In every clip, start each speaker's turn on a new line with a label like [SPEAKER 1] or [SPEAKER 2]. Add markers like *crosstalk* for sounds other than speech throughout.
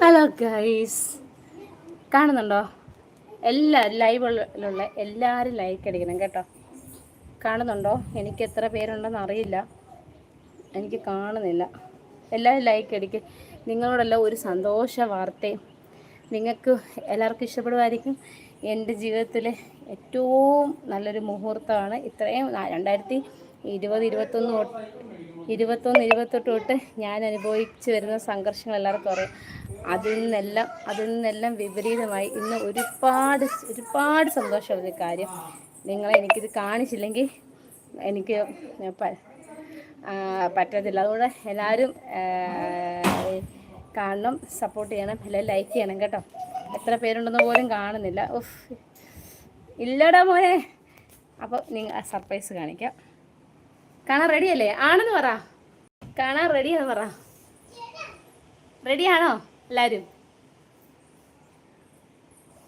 [SPEAKER 1] Hello guys കാണുന്നുണ്ടോ? എല്ലാ ലൈവിലുള്ള എല്ലാവരും ലൈക്ക് അടിക്കണം കേട്ടോ. കാണുന്നുണ്ടോ? എനിക്ക് എത്ര പേരുണ്ടെന്ന് അറിയില്ല. എനിക്ക് കാണുന്നില്ല. എല്ലാവരും ലൈക്ക് അടിക്കും. നിങ്ങളോടെല്ലാം ഒരു സന്തോഷ വാർത്തയും. നിങ്ങൾക്ക് എല്ലാവർക്കും ഇഷ്ടപ്പെടുമായിരിക്കും. എന്റെ ജീവിതത്തിലെ ഏറ്റവും നല്ലൊരു മുഹൂർത്തമാണ് ഇത്രയും. രണ്ടായിരത്തി ഇരുപത് ഇരുപത്തൊന്ന് ഇരുപത്തൊന്ന് ഇരുപത്തെട്ട് തൊട്ട് ഞാൻ അനുഭവിച്ചു വരുന്ന സംഘർഷങ്ങൾ എല്ലാവർക്കും അറിയാം അതിൽ നിന്നെല്ലാം അതിൽ നിന്നെല്ലാം വിപരീതമായി ഇന്ന് ഒരുപാട് ഒരുപാട് സന്തോഷമുള്ള കാര്യം. നിങ്ങളെ എനിക്കിത് കാണിച്ചില്ലെങ്കിൽ എനിക്ക് പറ്റത്തില്ല. അതുകൊണ്ട് എല്ലാവരും കാണണം സപ്പോർട്ട് ചെയ്യണം എല്ലാവരും ലൈക്ക് ചെയ്യണം കേട്ടോ. എത്ര പേരുണ്ടെന്ന് പോലും കാണുന്നില്ല. ഉഫ്. ഇല്ലടാ മോനെ. അപ്പോൾ നിങ്ങൾ സർപ്രൈസ് കാണിക്കാം. കാണാൻ റെഡിയല്ലേ ആണെന്ന് പറ. കാണാൻ റെഡിയാന്ന് പറ. റെഡിയാണോ എല്ലാരും?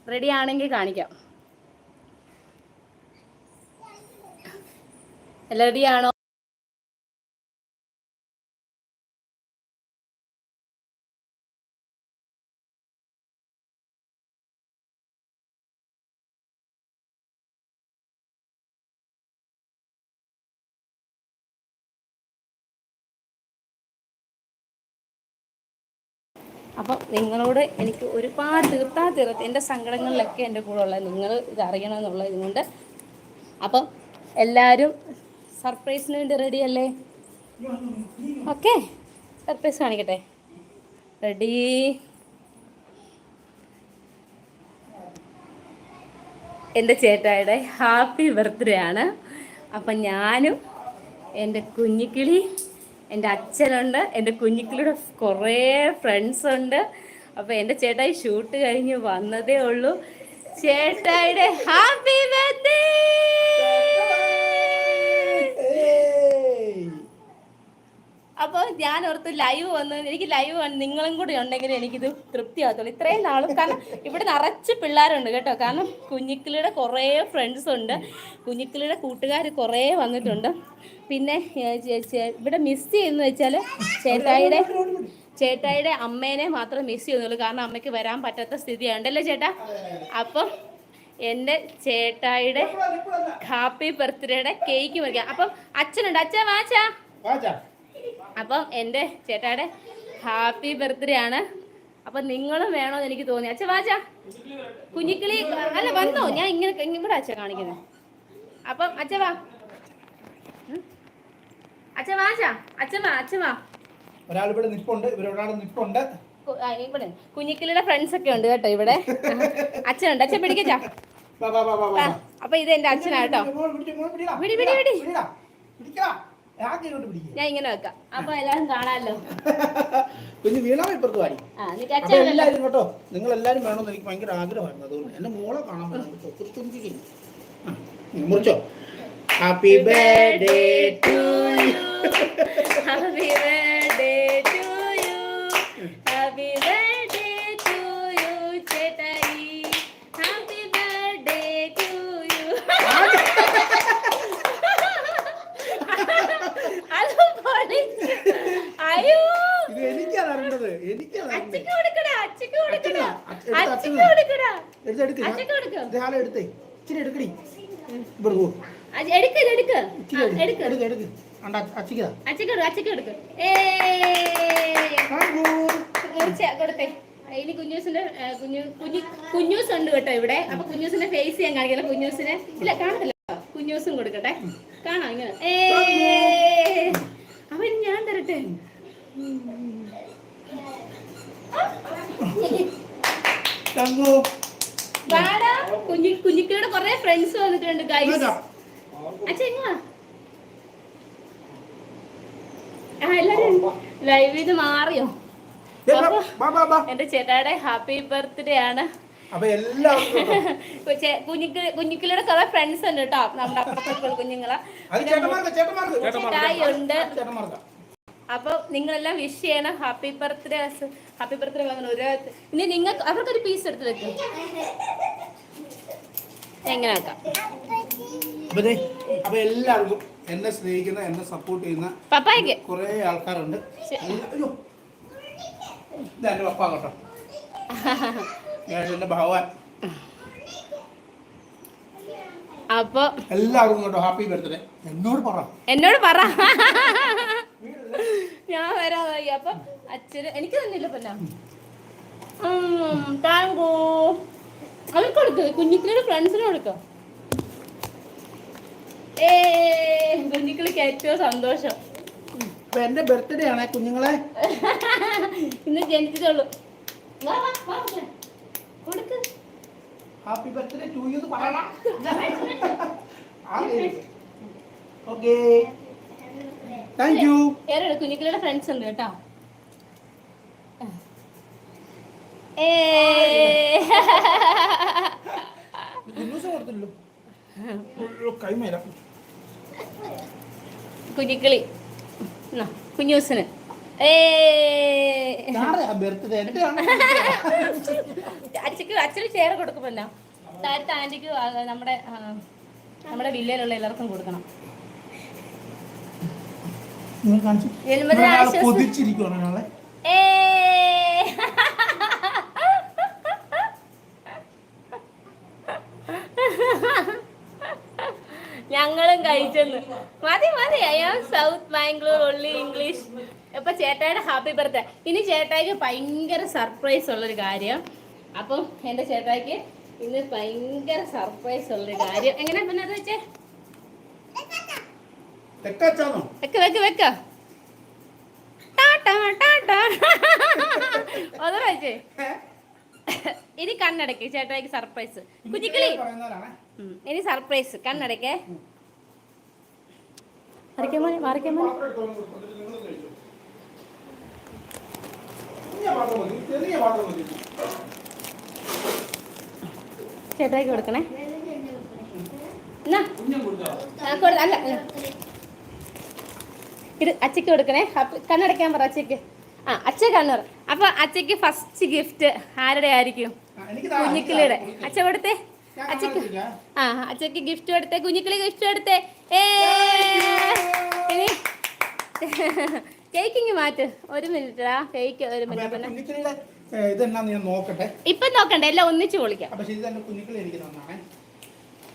[SPEAKER 1] റെഡി ആണെങ്കിൽ കാണിക്കാം. റെഡിയാണോ അപ്പം നിങ്ങളോട് എനിക്ക് ഒരുപാട് തീർത്താ തീർത്ത് എന്റെ സങ്കടങ്ങളിലൊക്കെ എന്റെ കൂടെ ഉള്ളത് നിങ്ങൾ ഇത് അറിയണമെന്നുള്ളത് ഇതുകൊണ്ട്. അപ്പം എല്ലാവരും സർപ്രൈസിന് വേണ്ടി റെഡി അല്ലേ? ഓക്കെ സർപ്രൈസ് കാണിക്കട്ടെ. റെഡി എന്റെ ചേട്ടായുടെ ഹാപ്പി ബർത്ത്ഡേ ആണ്. അപ്പം ഞാനും എന്റെ കുഞ്ഞിക്കിളി എന്റെ അച്ഛനുണ്ട് എന്റെ കുഞ്ഞിക്കളുടെ കുറേ ഫ്രണ്ട്സ് ഉണ്ട്. അപ്പോൾ എന്റെ ചേട്ടായി ഷൂട്ട് കഴിഞ്ഞ് വന്നതേ ഉള്ളൂ. ചേട്ടായിയുടെ ഹാപ്പി ബർത്ത്ഡേ അപ്പോൾ ഞാൻ ഓർത്ത് ലൈവ് വന്ന് എനിക്ക് ലൈവ് വന്ന് നിങ്ങളും കൂടി ഉണ്ടെങ്കിൽ എനിക്കിത് തൃപ്തിയാകത്തുള്ളൂ ഇത്രയും നാളും കാരണം ഇവിടെ നിറച്ച് പിള്ളേരുണ്ട് കേട്ടോ. കാരണം കുഞ്ഞിക്കിളിയുടെ കുറേ ഫ്രണ്ട്സ് ഉണ്ട്. കുഞ്ഞിക്കിളിയുടെ കൂട്ടുകാർ കുറേ വന്നിട്ടുണ്ട്. പിന്നെ ഇവിടെ മിസ് ചെയ്യുന്ന വെച്ചാൽ ചേട്ടായിയുടെ ചേട്ടായിയുടെ അമ്മേനെ മാത്രം മിസ് ചെയ്യുന്നുള്ളൂ. കാരണം അമ്മയ്ക്ക് വരാൻ പറ്റാത്ത സ്ഥിതിയുണ്ടല്ലേ ചേട്ടാ? അപ്പം എന്റെ ചേട്ടായിയുടെ ഹാപ്പി ബർത്ത്ഡേയുടെ കേക്ക് മേടിക്കാം അപ്പം അച്ഛനുണ്ട്. അച്ഛാ വാച്ചാ
[SPEAKER 2] വാച്ചാ
[SPEAKER 1] അപ്പം എന്റെ ചേട്ടായുടെ ഹാപ്പി ബർത്ത്ഡേ ആണ് അപ്പം നിങ്ങളും വേണമെന്ന് എനിക്ക് തോന്നി അച്ഛ വാച്ച കുഞ്ഞിക്കിളി അല്ല വന്നോ ഞാൻ ഇങ്ങനെ ഇവിടെ അച്ഛ കാണിക്കുന്നത് അപ്പം അച്ഛ വാ. അച്ഛ വാച്ച അച്ഛ വാ അച്ഛ വാ
[SPEAKER 2] ഒരാൾ ഇവിടെ നിപ്പുണ്ട് ഇവരൊരാൾ നിപ്പുണ്ട്
[SPEAKER 1] ഇവിടെ കുഞ്ഞിക്കിളിയുടെ ഫ്രണ്ട്സ് ഒക്കെ ഉണ്ട് കേട്ടോ ഇവിടെ അച്ഛനുണ്ട് അച്ഛൻ പിടിക്കച്ചാ. അപ്പൊ ഇത് എന്റെ അച്ഛനാട്ടോ
[SPEAKER 2] വിടി പിടിച്ച്,
[SPEAKER 1] ഞാൻ ഇങ്ങനെ വെക്കാം. അപ്പൊ എല്ലാരും കാണാമല്ലോ
[SPEAKER 2] പിന്നെ *laughs* വീണാ ഇപ്പുറത്ത് വാടി? എല്ലാരും കേട്ടോ നിങ്ങൾ എല്ലാരും വേണമെന്ന് എനിക്ക് ഭയങ്കര ആഗ്രഹമായിരുന്നു. അതുകൊണ്ട് എന്റെ മോളെ കാണാൻ പറ്റും മുറിച്ചോ? Happy birthday to
[SPEAKER 1] happy birthday to you. Happy birthday to you, ചേട്ടായി. Happy birthday to you. അത് പൊളിച്ച്. അയ്യോ
[SPEAKER 2] ഇത് എനിക്കാണ് അറിയേണ്ടത് എനിക്കാണ് അറിയേണ്ടത്
[SPEAKER 1] അച്ഛക്ക് കൊടുക്കടാ അച്ഛക്ക് കൊടുക്കടാ
[SPEAKER 2] അച്ഛനാ? എടുത്ത്
[SPEAKER 1] അച്ഛക്ക്
[SPEAKER 2] അച്ഛനാ?
[SPEAKER 1] കൊടുക്കടാ
[SPEAKER 2] എടുത്തെടുക്ക്
[SPEAKER 1] അച്ഛക്ക് കൊടുക്ക്
[SPEAKER 2] ഇത് ഹാളെ എടുത്തേ ഇച്ചിരി എടുക്കടി ഇവിടെ പോ
[SPEAKER 1] അച്ഛ- എടുക്ക് ഇത് എടുക്ക്
[SPEAKER 2] ഇച്ചിരി
[SPEAKER 1] ആ,
[SPEAKER 2] എടുക്ക്
[SPEAKER 1] എടുക്ക്
[SPEAKER 2] എടുക്ക് എടുക്ക് അണ്ട അച്ചിക്കതാ
[SPEAKER 1] അച്ഛക്ക് കൊടുക്ക് അച്ഛക്ക് കൊടുക്ക്. ഏയ് മുറിച്ച കൊടുത്തേ. ഇനി കുഞ്ഞൂസിന്റെ കുഞ്ഞു കുഞ്ഞു കുഞ്ഞൂസ് ഉണ്ട് കേട്ടോ ഇവിടെ. അപ്പൊ കുഞ്ഞൂസിന്റെ ഫേസ് ഞാൻ കാണിക്കില്ല കുഞ്ഞൂസിനെ? ഇല്ല കാണത്തില്ല. കുഞ്ഞൂസും കൊടുക്കട്ടെ. കാണാം ഇങ്ങനെ. അവൻ ഞാൻ തരട്ടെ? കുഞ്ഞി കുഞ്ഞിക്കയുടെ കൊറേ ഫ്രണ്ട്സ് വന്നിട്ടുണ്ട് ഗൈസ് അച്ഛാ എല്ലാരും ലൈവ് ഇത് മാറിയോ? എന്റെ ചേട്ടായുടെ ഹാപ്പി ബർത്ത്ഡേ ആണ്. കുഞ്ഞിക്കിളിയുടെ കുറെ ഫ്രണ്ട്സ് ഉണ്ട് കേട്ടോ. നമ്മുടെ അപ്പുറത്തെ കുഞ്ഞുങ്ങളെ. ഉണ്ട്
[SPEAKER 2] ചേട്ടന്മാർക്ക്
[SPEAKER 1] അപ്പൊ നിങ്ങളെല്ലാം വിഷ് ചെയ്യണം. ഹാപ്പി ബർത്ത്ഡേ ഹാപ്പി ബർത്ത്ഡേ വാങ്ങണം ഒരു ഇനി നിങ്ങൾക്ക് അവർക്കൊരു പീസ് എടുത്ത് വെക്കും. എങ്ങനെ ആക്കാം
[SPEAKER 2] അപ്പൊ എല്ലാവർക്കും എന്നെ സ്നേഹിക്കുന്ന എന്നെ സപ്പോർട്ട് ചെയ്യുന്ന
[SPEAKER 1] പപ്പായ്ക്ക്.
[SPEAKER 2] കുറെ ആൾക്കാരുണ്ട്. എന്റെ പപ്പ കേട്ടോ. ഞാൻ എന്റെ ഭഗവാൻ.
[SPEAKER 1] അപ്പൊ
[SPEAKER 2] എല്ലാവർക്കും കേട്ടോ ഹാപ്പി ബർത്ത്ഡേ എന്നോട് പറ.
[SPEAKER 1] എന്നോട് പറ. ഞാൻ വരാതായി അപ്പൊ അച്ഛന് എനിക്ക് തന്നില്ല പന്ന? താങ്കോ. അവർക്ക് കൊടുക്ക് കുഞ്ഞിക്കിളിയുടെ ഫ്രണ്ട്സിന് കൊടുക്ക ഏ കുഞ്ഞിക്കിളിക്ക് ഏറ്റവും സന്തോഷം.
[SPEAKER 2] ഇപ്പൊ എന്റെ ബർത്ത്ഡേ ആണ് കുഞ്ഞുങ്ങളെ.
[SPEAKER 1] ഇന്ന് ജനിച്ചതുള്ളൂ കൊടുക്ക്.
[SPEAKER 2] ഹാപ്പി ബർത്ത്ഡേ ടു യു പറയണം. *laughs* ഓക്കെ താങ്ക് യു
[SPEAKER 1] കുഞ്ഞുങ്ങളുടെ കുഞ്ഞിക്കിളിയുടെ ഫ്രണ്ട്സ് ഉണ്ട് കേട്ടോ. കുഞ്ഞിക്കിളി. കുഞ്ഞൂസിന്. *laughs* അച്ഛക്ക് അച്ഛന് ഷെയർ കൊടുക്കുമല്ലോ താരത്തെ ആന്റിക്ക് നമ്മുടെ നമ്മുടെ വില്ലയിലുള്ള എല്ലാവർക്കും കൊടുക്കണം.
[SPEAKER 2] നിങ്ങൾ കാണിച്ചു. കൊതിച്ചിരിക്കുവാണ്
[SPEAKER 1] ഞങ്ങളും കഴിച്ചെന്ന്. മതി മതി. I am south Bangalore only English ഇപ്പൊ ചേട്ടായുടെ ഹാപ്പി ബർത്ത്ഡേ ഇനി ചേട്ടായിക്ക് ഭയങ്കര സർപ്രൈസ് ഉള്ളൊരു കാര്യം. അപ്പം എന്റെ ചേട്ടായിക്ക് ഇന്ന് ഭയങ്കര സർപ്രൈസ് ഉള്ളൊരു കാര്യം. എങ്ങനെ പിന്നെ അത് വെച്ചേ? വെക്ക് വെക്ക് ഇനി കണ്ണടക്ക് ചേട്ടായിക്ക് സർപ്രൈസ് കുഞ്ഞിക്കിളി. ഇനി സർപ്രൈസ് കണ്ണടക്കേ. ചേട്ടായിക്ക് കൊടുക്കണേ. എന്നാ അല്ല. ഇത് അച്ചയ്ക്ക് കൊടുക്കണേ. അപ്പൊ കണ്ണടയ്ക്കാൻ പറ അച്ചയ്ക്ക് ആ അച്ഛ കണ്ണൂർ. അപ്പൊ അച്ഛക്ക് ഫസ്റ്റ് ഗിഫ്റ്റ് ആരുടെ ആയിരിക്കും? കുഞ്ഞിക്കിളിയുടെ. അച്ഛ കൊടുത്തേ?
[SPEAKER 2] അച്ഛക്ക്.
[SPEAKER 1] ആ അച്ഛക്ക് ഗിഫ്റ്റ് കൊടുത്തേ കുഞ്ഞിക്കിളി ഗിഫ്റ്റ് കൊടുത്തേ. ഏ! ഇനി *laughs* കേക്കിങ് മാറ്റ്. ഒരു മിനിറ്റ് ആ കേക്ക് ഒരു മിനിറ്റ് ഇപ്പൊ നോക്കണ്ടേ എല്ലാം ഒന്നിച്ച് പൊളിക്കാം.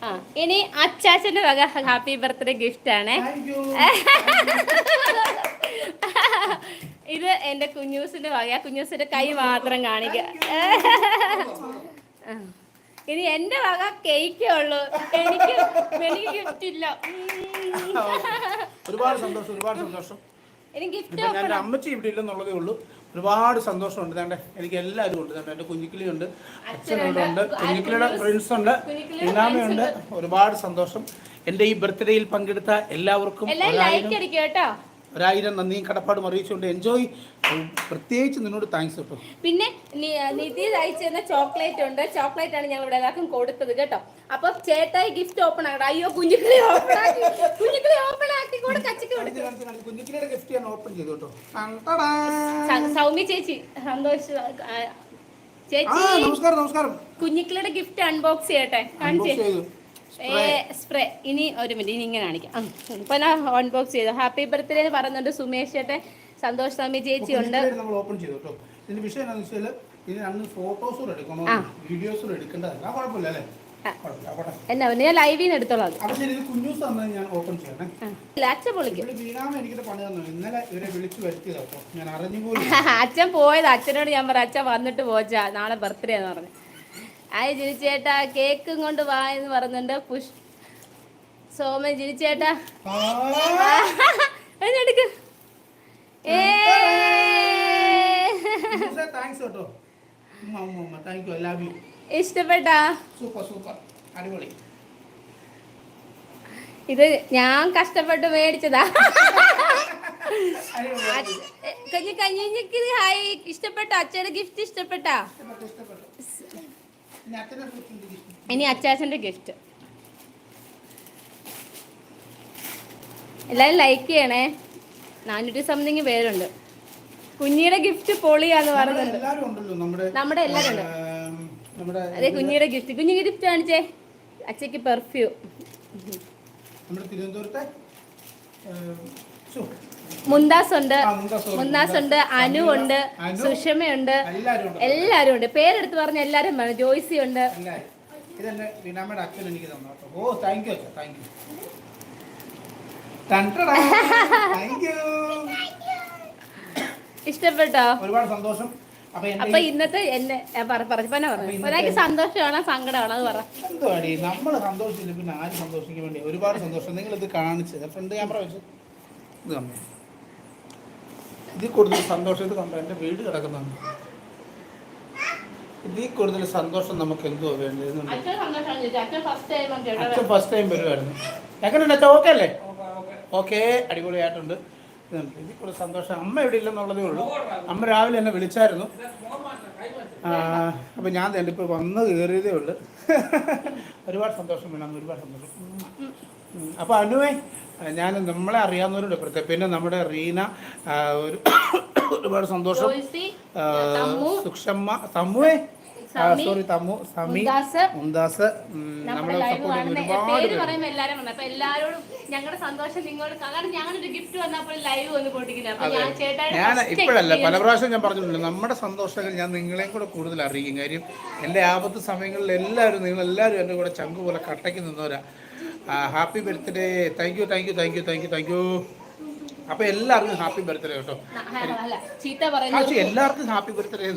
[SPEAKER 1] ആ ഇനി അച്ചാച്ചന്റെ വക ഹാപ്പി ബർത്ത്ഡേ ഗിഫ്റ്റ് ആണ്. *laughs* ഇത് എന്റെ കുഞ്ഞൂസിന്റെ വക. കുഞ്ഞൂസിന്റെ കൈ മാത്രം കാണിക്കുക *laughs* ഇനി എന്റെ വക കേക്കേ ഉള്ളൂ. എനിക്ക് എനിക്ക് ഗിഫ്റ്റ് ഇല്ല.
[SPEAKER 2] ഒരുപാട് സന്തോഷം ഒരുപാട് സന്തോഷം.
[SPEAKER 1] ഇനി ഗിഫ്റ്റ്
[SPEAKER 2] അമ്മച്ചി ഇവിടെ ഇല്ലെന്നുള്ളതേ ഉള്ളൂ. ഒരുപാട് സന്തോഷമുണ്ട്. ഞാൻ എനിക്ക് എല്ലാവരും ഉണ്ട്. ഞാൻ എന്റെ കുഞ്ഞിക്കിളിയുണ്ട് അച്ഛനുണ്ട് കുഞ്ഞിക്കിളിയുടെ ഫ്രണ്ട്സ് ഉണ്ട് ഇനാമയുണ്ട് ഒരുപാട് സന്തോഷം. എന്റെ ഈ ബർത്ത്ഡേയിൽ പങ്കെടുത്ത എല്ലാവർക്കും
[SPEAKER 1] കേട്ടോ.
[SPEAKER 2] ഒരായിരം നന്ദിയും കടപ്പാടും അറിയിച്ചുകൊണ്ട് എൻജോയ് പ്രത്യേകിച്ച് നിന്നോട് താങ്ക്സ് കേട്ടോ.
[SPEAKER 1] പിന്നെ നിധി അയച്ചു തന്ന ചോക്ലേറ്റ് ഉണ്ട്. ചോക്ലേറ്റ് ആണ് ഞങ്ങൾ ഇവിടെ എല്ലാവർക്കും കൊടുത്തത് കേട്ടോ. അപ്പൊ ചേട്ടായി ഗിഫ്റ്റ് ഓപ്പൺ ആകട്ടെ അയ്യോ കുഞ്ഞുക്കിളി ഓപ്പൺ ആക്കി. കുഞ്ഞുക്കിളി ഓപ്പൺ ആക്കി. കൂടെ കച്ചക്ക്
[SPEAKER 2] കുഞ്ഞിക്കിളിയുടെ ഗിഫ്റ്റ് ഞാൻ ഓപ്പൺ ചെയ്തു കേട്ടോ.
[SPEAKER 1] സൗമ്യ ചേച്ചി സന്തോഷ് ചേച്ചി.
[SPEAKER 2] നമസ്കാരം നമസ്കാരം.
[SPEAKER 1] കുഞ്ഞിക്കിളിയുടെ ഗിഫ്റ്റ് അൺബോക്സ് ചെയ്യട്ടെ. കാണിച്ചേ. സ്പ്രേ ഇനി ഒരു മിനിറ്റ് ഇനി ഇങ്ങനെ കാണിക്കാം. ഇപ്പൊ ഞാൻ അൺബോക്സ് ചെയ്തു. ഹാപ്പി ബർത്ത്ഡേ എന്ന് പറയുന്നുണ്ട് സുമേഷ് ചേട്ടൻ. സന്തോഷ് സ്വാമി ചേച്ചി ഉണ്ട്.
[SPEAKER 2] നമ്മൾ ഓപ്പൺ ചെയ്തു കേട്ടോ. ഇതിന്റെ വിഷയം എന്താണെന്ന് വെച്ചാൽ ഇതിന് അന്ന് ഫോട്ടോസ് എടുക്കണോ.
[SPEAKER 1] ആ.
[SPEAKER 2] എടുക്കേണ്ടതല്ല. കുഴപ്പമില്ല അല്ലേ?
[SPEAKER 1] ആ.
[SPEAKER 2] കുഴപ്പമില്ല
[SPEAKER 1] എന്നാ പിന്നെ ഞാൻ എടുത്തോളാം അച്ഛൻ പോയത്. അച്ഛനോട് ഞാൻ പറഞ്ഞു അച്ഛൻ വന്നിട്ട് പോച്ചാ. നാളെ ബർത്ത്ഡേ എന്ന് പറഞ്ഞു. ആയി ജിനിച്ചേട്ടാ കേക്കും കൊണ്ട് വാ എന്ന് പറയുന്നുണ്ട് പുഷ്. സോമൻ എടുക്ക്.
[SPEAKER 2] യു
[SPEAKER 1] ഇഷ്ടപ്പെട്ടാ?
[SPEAKER 2] സൂപ്പർ സൂപ്പർ അടിപൊളി.
[SPEAKER 1] ഇത് ഞാൻ കഷ്ടപ്പെട്ട് മേടിച്ചതാ. കഞ്ഞി കഞ്ഞിക്ക് ഹായ്. ഇഷ്ടപ്പെട്ടോ? അച്ഛയുടെ ഗിഫ്റ്റ് ഇഷ്ടപ്പെട്ടു.
[SPEAKER 2] ഇനി
[SPEAKER 1] അച്ചാച്ചന്റെ ഗിഫ്റ്റ്. എല്ലാവരും ലൈക്ക് ചെയ്യണേ. നാനൂറ്റി സംതിങ് പേരുണ്ട്. കുഞ്ഞിയുടെ ഗിഫ്റ്റ് പൊളിയാന്ന്
[SPEAKER 2] നമ്മുടെ
[SPEAKER 1] പറയുന്നുണ്ട്.
[SPEAKER 2] എല്ലാവരും നമ്മുടെ
[SPEAKER 1] എല്ലാരും ഉണ്ട്. അതെ കുഞ്ഞിയുടെ ഗിഫ്റ്റ് കുഞ്ഞു ഗിഫ്റ്റ് കാണിച്ചേ. അച്ഛക്ക് പെർഫ്യൂം
[SPEAKER 2] നമ്മുടെ തിരുവനന്തപുരത്തെ
[SPEAKER 1] മുന്താസ് ഉണ്ട്.
[SPEAKER 2] മുന്താസ്. ഉണ്ട്.
[SPEAKER 1] അനു ഉണ്ട്. സുഷമയുണ്ട് എല്ലാരും ഉണ്ട്. പേരെടുത്ത് പറഞ്ഞ എല്ലാരും വേണം ജോയ്സി ഉണ്ട്.
[SPEAKER 2] ഇതെന്റെ വീണാമ്മയുടെ അച്ഛൻ എനിക്ക് തന്നു ഓ താങ്ക് യു അച്ഛൻ താങ്ക് യു
[SPEAKER 1] ഇഷ്ടപ്പെട്ടോ?
[SPEAKER 2] ഒരുപാട് സന്തോഷം. അപ്പൊ
[SPEAKER 1] ഇന്നത്തെ എന്നെ പറഞ്ഞു? ഒരാൾക്ക് സന്തോഷമാണോ സങ്കടമാണോ അത് പറ.
[SPEAKER 2] എന്തുവാടി? നമ്മൾ സന്തോഷിച്ചില്ല പിന്നെ ആര് സന്തോഷിക്കാൻ വേണ്ടി? ഒരുപാട് സന്തോഷം. നിങ്ങൾ ഇത് കാണിച്ചത് ഫ്രണ്ട് ക്യാമറ വെച്ച്. ഇത് കണ്ടോ ഇതിൽ കൂടുതൽ സന്തോഷം ഇത് കണ്ട എന്റെ വീട് കിടക്കുന്നുണ്ട്. ഇതിൽ കൂടുതൽ സന്തോഷം നമുക്ക് എന്തോ വേണ്ടത്
[SPEAKER 1] അച്ഛൻ ഫസ്റ്റ് ടൈം
[SPEAKER 2] വരുമായിരുന്നു എങ്ങനെയുണ്ട് അച്ഛൻ ഓക്കെ അല്ലേ? ഓക്കെ അടിപൊളിയായിട്ടുണ്ട്. ഇതിൽ കൂടുതൽ സന്തോഷം. അമ്മ എവിടെ ഇല്ലെന്നുള്ളതേ ഉള്ളൂ. അമ്മ രാവിലെ എന്നെ വിളിച്ചായിരുന്നു. അപ്പം ഞാൻ തന്നെ ഇപ്പോൾ വന്ന് കയറിയതേ ഉള്ളൂ. ഒരുപാട് സന്തോഷം വേണം ഒരുപാട് സന്തോഷം. അപ്പോൾ അനുവേ ഞാൻ നമ്മളെ അറിയാവുന്നവരുണ്ട്. പ്രത്യേകം പിന്നെ നമ്മുടെ റീന ഒരു ഒരുപാട് സന്തോഷം. സുക്ഷമ്മ തമ്മുവേ? സോറി തമ്മു സമി
[SPEAKER 1] മുന്താസ്
[SPEAKER 2] നമ്മളെ സപ്പോർട്ട് ഒരുപാട്
[SPEAKER 1] ഞാൻ
[SPEAKER 2] ഇപ്പോഴല്ല പല പ്രാവശ്യം ഞാൻ പറഞ്ഞിട്ടുണ്ട് നമ്മുടെ സന്തോഷങ്ങൾ ഞാൻ നിങ്ങളെയും കൂടെ കൂടുതൽ അറിയിക്കും. കാര്യം എന്റെ ആപത്ത് സമയങ്ങളിൽ എല്ലാവരും നിങ്ങൾ എല്ലാവരും എന്റെ കൂടെ ചങ്ക് പോലെ കട്ടയ്ക്ക് നിന്നവരാ. Happy birthday thank you thank you thank you thank you thank you അപ്പൊ എല്ലാവർക്കും ഹാപ്പി ബർത്ത്ഡേ കേട്ടോ. എല്ലാവർക്കും ഹാപ്പി ബർത്ത്ഡേ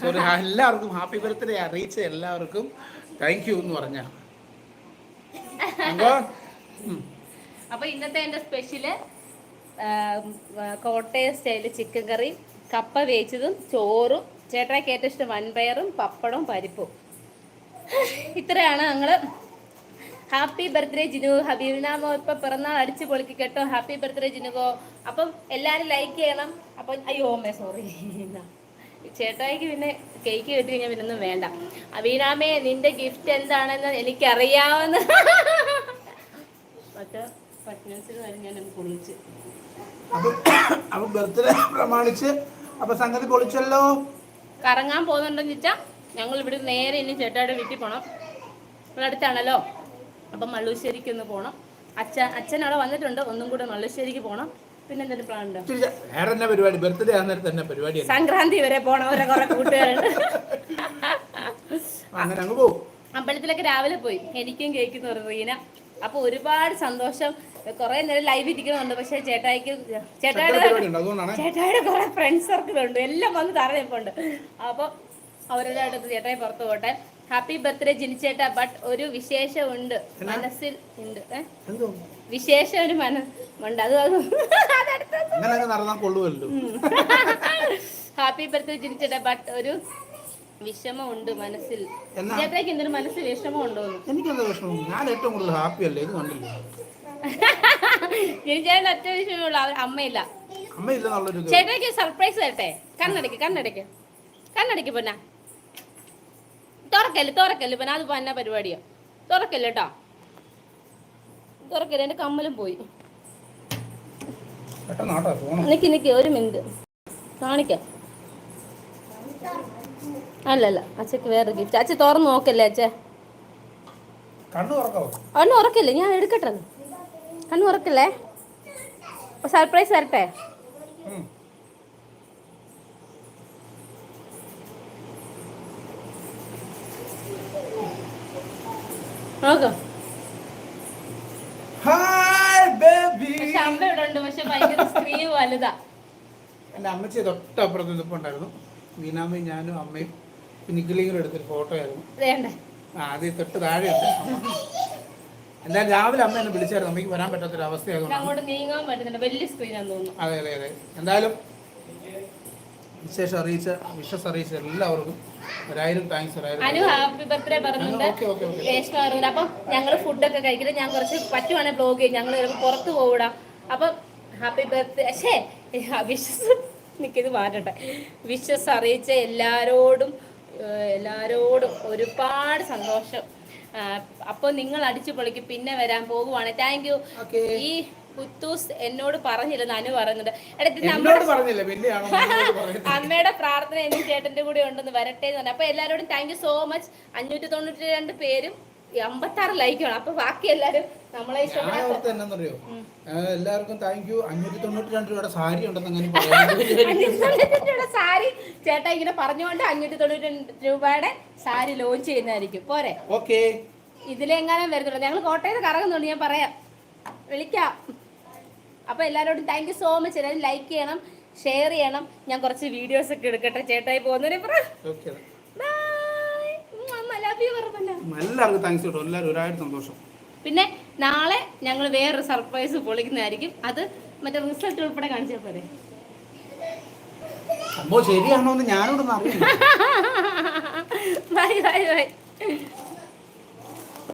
[SPEAKER 2] സോറി എല്ലാവർക്കും ഹാപ്പി ബർത്ത്ഡേ അറിയിച്ച എല്ലാവർക്കും താങ്ക് യു എന്ന് പറഞ്ഞ.
[SPEAKER 1] അപ്പൊ ഇന്നത്തെ എന്റെ സ്പെഷ്യൽ കോട്ടയം സ്റ്റൈൽ ചിക്കൻ കറി കപ്പ വേച്ചതും ചോറും ചേട്ടായിക്ക് ഏറ്റവും ഇഷ്ടം വൻപയറും പപ്പടവും പരിപ്പും. ഇത്രയാണ് ഞങ്ങൾ ഹാപ്പി ബർത്ത്ഡേ ജിനു ഹബീബിനാമോ ഇപ്പൊ പിറന്നാൾ അടിച്ചു പൊളിക്ക് കേട്ടോ. ഹാപ്പി ബർത്ത്ഡേ ജിനുകോ അപ്പം എല്ലാരും ലൈക്ക് ചെയ്യണം. അപ്പൊ അയ്യോ അമ്മേ സോറി ചേട്ടായിക്ക് പിന്നെ കേക്ക് കിട്ടി കഴിഞ്ഞാൽ പിന്നെ ഒന്നും വേണ്ട. അബീനാമേ നിന്റെ ഗിഫ്റ്റ് എന്താണെന്ന് എനിക്കറിയാവുന്ന മറ്റേ വരെ ഞാൻ കുളിച്ച്
[SPEAKER 2] അപ്പം അപ്പം ബർത്ത്ഡേ പ്രമാണിച്ച് അപ്പം സംഗതി പൊളിച്ചല്ലോ.
[SPEAKER 1] കറങ്ങാൻ പോകുന്നുണ്ടെന്ന് വെച്ചാൽ ഞങ്ങൾ ഇവിടെ നേരെ ഇനി ചേട്ടായുടെ വീട്ടിൽ പോണം. ഇവിടെ അടുത്താണല്ലോ അപ്പം മള്ളൂശ്ശേരിക്ക് ഒന്ന് പോകണം അച്ഛൻ അച്ഛൻ അവിടെ വന്നിട്ടുണ്ട്. ഒന്നും കൂടെ മള്ളൂശ്ശേരിക്ക് പോകണം പിന്നെ എന്തൊരു പ്ലാൻ ഉണ്ട്?
[SPEAKER 2] വേറെ പരിപാടി? ബർത്ത്ഡേ ആകുന്നേരം തന്നെ പരിപാടി?
[SPEAKER 1] സംക്രാന്തി വരെ പോകണം വരെ കുറെ കൂട്ടുകാരുണ്ട്.
[SPEAKER 2] അങ്ങനെ അങ്ങ് പോകും
[SPEAKER 1] അമ്പലത്തിലൊക്കെ രാവിലെ പോയി. എനിക്കും കേൾക്കുന്നു റീന. അപ്പൊ ഒരുപാട് സന്തോഷം. കുറെ നേരം ലൈവ് ഇരിക്കുന്നുണ്ട്. പക്ഷെ ചേട്ടായിക്ക് ചേട്ടായുടെ ചേട്ടായുടെ കുറെ ഫ്രണ്ട്സ് സർക്കിൾ ഉണ്ട്. എല്ലാം വന്ന് തറഞ്ഞിപ്പുണ്ട് അപ്പൊ അവരുടെ അടുത്ത് ചേട്ടായി പുറത്തു പോട്ടെ. Happy birthday ജിനിച്ചേട്ടാ. ബട്ട് ഒരു വിശേഷം ഉണ്ട് മനസ്സിൽ ഉണ്ട്. വിശേഷം ഒരു മന ഉണ്ട്. അത് ഹാപ്പി ബർത്ത്ഡേ ജിനിച്ചേട്ടാ. ബട്ട് ഒരു വിഷമം ഉണ്ട് മനസ്സിൽ എന്തൊരു മനസ്സിൽ വിഷമം
[SPEAKER 2] എനിക്കെന്താ വിഷമം? ഞാൻ ഏറ്റവും കൂടുതൽ ഹാപ്പി അല്ലേ? ഇത് കണ്ടില്ല?
[SPEAKER 1] ജിനിച്ചേട്ടൻ ഒറ്റ വിഷയമേ ഉള്ളൂ അവർ അമ്മയില്ല ചേട്ടായിക്ക് സർപ്രൈസ് തരട്ടെ കണ്ണടയ്ക്ക് കണ്ണടയ്ക്ക് കണ്ണടയ്ക്ക് പൊന്ന. തുറക്കല്ല് തുറക്കല്ല് പിന്നെ അത് പന്ന പരിപാടിയാ? തുറക്കല്ല് കേട്ടോ. തുറക്കല്ല് എന്റെ കമ്മലും പോയി. നിക്ക് നിക്ക്. ഒരു മിനിറ്റ്. കാണിക്കാം. അല്ലല്ല. അച്ഛക്ക് വേറെ ഗിഫ്റ്റ് അച്ഛ തുറന്ന് നോക്കല്ലേ അച്ഛ?
[SPEAKER 2] കണ്ണു
[SPEAKER 1] ഉറക്കല്ലേ ഞാൻ എടുക്കട്ടെ കണ്ണു ഉറക്കല്ലേ സർപ്രൈസ് തരട്ടെ നോക്കാം.
[SPEAKER 2] ഹായ് ബേബി
[SPEAKER 1] പക്ഷെ അമ്മ ഇവിടെ ഉണ്ട്. പക്ഷെ ഭയങ്കര സ്ക്രീൻ വലുതാ.
[SPEAKER 2] എന്റെ അമ്മച്ചി തൊട്ടപ്പുറത്ത് നിൽപ്പുണ്ടായിരുന്നു മീനാമ്മയും ഞാനും അമ്മയും കുഞ്ഞിക്കിളിയും എടുത്തൊരു ഫോട്ടോ ആയിരുന്നു.
[SPEAKER 1] വേണ്ടേ?
[SPEAKER 2] ആ അത് തൊട്ട് താഴെ എന്തായാലും രാവിലെ അമ്മ എന്നെ വിളിച്ചായിരുന്നു. അമ്മയ്ക്ക് വരാൻ പറ്റാത്തൊരു അവസ്ഥയായിരുന്നു
[SPEAKER 1] അങ്ങോട്ട് നീങ്ങാൻ പറ്റുന്നില്ല. വലിയ സ്ക്രീനാന്ന് തോന്നുന്നു.
[SPEAKER 2] അതെ അതെ അതെ. എന്തായാലും വിശേഷം അറിയിച്ച വിഷസ് അറിയിച്ച എല്ലാവർക്കും ഒരായിരം താങ്ക്സ്
[SPEAKER 1] അനു ഹാപ്പി ബർത്ത്ഡേ പറഞ്ഞിട്ടുണ്ട്. രേഷ്മ പറഞ്ഞിട്ടുണ്ട് അപ്പം ഞങ്ങൾ ഫുഡൊക്കെ കഴിക്കുന്നത് ഞാൻ കുറച്ച് പറ്റുവാണെങ്കിൽ ബ്ലോഗ് ചെയ്യും ഞങ്ങൾ പുറത്ത് പോകൂടാ അപ്പം ഹാപ്പി ബർത്ത്ഡേ ശേ വിഷസ് നിൽക്കിത് മാറ്റട്ടെ. വിഷസ് അറിയിച്ച എല്ലാരോടും എല്ലാരോടും ഒരുപാട് സന്തോഷം. അപ്പോൾ നിങ്ങൾ അടിച്ചു പൊളിക്ക്. പിന്നെ വരാൻ പോകുവാണ്. താങ്ക് യു ഈ കുത്തൂസ് എന്നോട് പറഞ്ഞില്ലെന്ന് അനു പറയുന്നുണ്ട് *laughs* അമ്മയുടെ പ്രാർത്ഥന എനിക്ക് ചേട്ടന്റെ കൂടെ ഉണ്ടെന്ന് വരട്ടെ എന്ന് പറഞ്ഞു. അപ്പൊ എല്ലാരോടും താങ്ക് യു സോ മച്ച് അഞ്ഞൂറ്റി തൊണ്ണൂറ്റി രണ്ട് പേരും അമ്പത്താറ് ലൈക്ക് വേണം അപ്പൊ ബാക്കി എല്ലാരും നമ്മളെ
[SPEAKER 2] ഓർത്ത് എല്ലാവർക്കും താങ്ക് യു അഞ്ഞൂറ്റി തൊണ്ണൂറ്റി രണ്ട് രൂപയുടെ സാരി ഉണ്ടെന്ന്
[SPEAKER 1] സാരി ചേട്ടാ ഇങ്ങനെ പറഞ്ഞുകൊണ്ട് അഞ്ഞൂറ്റി തൊണ്ണൂറ്റി രണ്ട് രൂപയുടെ സാരി ലോഞ്ച് ചെയ്യുന്നതായിരിക്കും. പോരെ?
[SPEAKER 2] ഓക്കെ
[SPEAKER 1] ഇതിലെങ്ങാനും വരുന്നുള്ളൂ ഞങ്ങൾ കോട്ടയത്ത് കറങ്ങുന്നുണ്ട് ഞാൻ പറയാം. വിളിക്കാം. അപ്പൊ എല്ലാവരോടും താങ്ക് യു സോ മച്ച് എല്ലാവരും ലൈക്ക് ചെയ്യണം ഷെയർ ചെയ്യണം. ഞാൻ കുറച്ച് വീഡിയോസ് ഒക്കെ എടുക്കട്ടെ. ചേട്ടായി പോകുന്നതിന്
[SPEAKER 2] സന്തോഷം.
[SPEAKER 1] പിന്നെ നാളെ ഞങ്ങൾ വേറൊരു സർപ്രൈസ് പൊളിക്കുന്നതായിരിക്കും. അത് മറ്റേ റിസൾട്ട് ഉൾപ്പെടെ കാണിച്ചാൽ പോരെ.
[SPEAKER 2] ശരിയാണോ എന്ന് ഞാനോടൊന്ന് അറിയാം
[SPEAKER 1] ബൈ *laughs* ബൈ ബൈ